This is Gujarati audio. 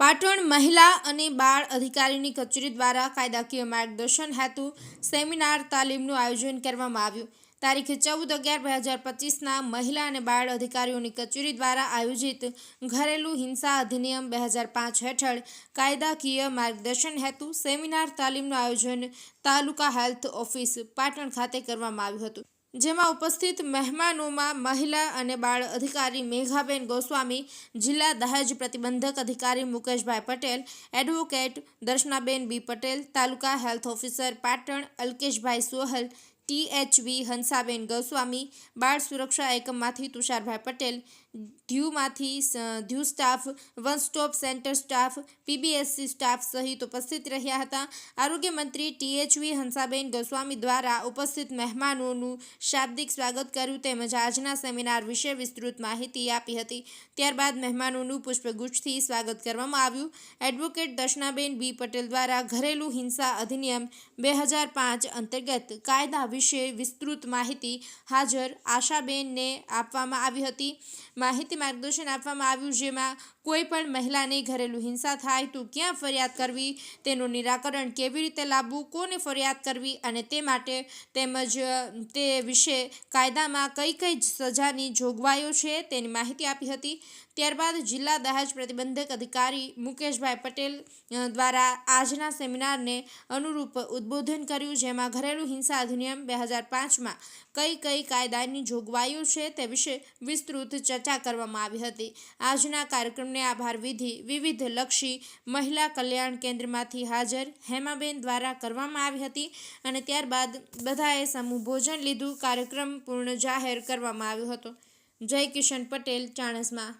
પાટણ મહિલા અને બાળ અધિકારીની કચેરી દ્વારા કાયદાકીય માર્ગદર્શન હેતુ સેમિનાર તાલીમનું આયોજન કરવામાં આવ્યું. તારીખ ચૌદ અગિયાર બે હજાર પચીસના મહિલા અને બાળ અધિકારીઓની કચેરી દ્વારા આયોજિત ઘરેલું હિંસા અધિનિયમ બે હજાર પાંચ હેઠળ કાયદાકીય માર્ગદર્શન હેતુ સેમિનાર તાલીમનું આયોજન તાલુકા હેલ્થ ઓફિસ પાટણ ખાતે કરવામાં આવ્યું હતું. જેમાં ઉપસ્થિત મહેમાનોમાં મહિલા અને બાળ અધિકારી મેઘાબેન ગોસ્વામી, જિલ્લા દહેજ પ્રતિબંધક અધિકારી Mukeshbhai Patel, advocate Darshanaben B Patel, taluka health officer Patan Alkeshbhai Sohal THV Hansaben Goswami, બાળ સુરક્ષા એકમમાંથી તુષારભાઈ પટેલ ધ્યુમાંથી ધ્યુ staff, one stop centre staff, PBSC staff સહિત ઉપસ્થિત રહ્યા હતા. આરોગ્ય મંત્રી ટીએચવી હંસાબેન ગોસ્વામી દ્વારા ઉપસ્થિત મહેમાનોનું શાબ્દિક સ્વાગત કર્યું તેમજ આજના સેમિનાર વિશે વિસ્તૃત માહિતી આપી હતી. ત્યારબાદ મહેમાનોનું પુષ્પગુચ્છથી સ્વાગત કરવામાં આવ્યું. એડવોકેટ દર્શનાબેન બી પટેલ દ્વારા ઘરેલું હિંસા અધિનિયમ બે હજાર પાંચ અંતર્ગત કાયદા વિશે વિસ્તૃત માહિતી હાજર આશાબેનને આપવામાં આવી હતી. માહિતી માર્ગદર્શન આપવામાં આવ્યું, જેમાં કોઈ પણ મહિલાને ઘરેલું હિંસા થાય તો ક્યાં ફરિયાદ કરવી, તેનું નિરાકરણ કેવી રીતે લાવવું, કોને ફરિયાદ કરવી અને તે માટે તેમજ તે વિશે કાયદામાં કઈ કઈ સજાની જોગવાઈઓ છે તેની માહિતી આપી હતી. ત્યારબાદ જિલ્લા દહેજ પ્રતિબંધક અધિકારી મુકેશભાઈ પટેલ દ્વારા આજના સેમિનારને અનુરૂપ ઉદ્બોધન કર્યું, જેમાં ઘરેલું હિંસા અધિનિયમ બે હજાર પાંચમાં કઈ કઈ કાયદાની જોગવાઈઓ છે તે વિશે વિસ્તૃત ચર્ચા કરવામાં આવી હતી. આજના કાર્યક્રમને આભાર વિધિ વિવિધ લક્ષી મહિલા કલ્યાણ કેન્દ્રમાંથી હાજર હેમાબેન દ્વારા કરવામાં આવી હતી અને ત્યારબાદ બધાએ સમૂહ ભોજન લીધું. કાર્યક્રમ પૂર્ણ જાહેર કરવામાં આવ્યો હતો. જય કિશન પટેલ, ચાણસમા.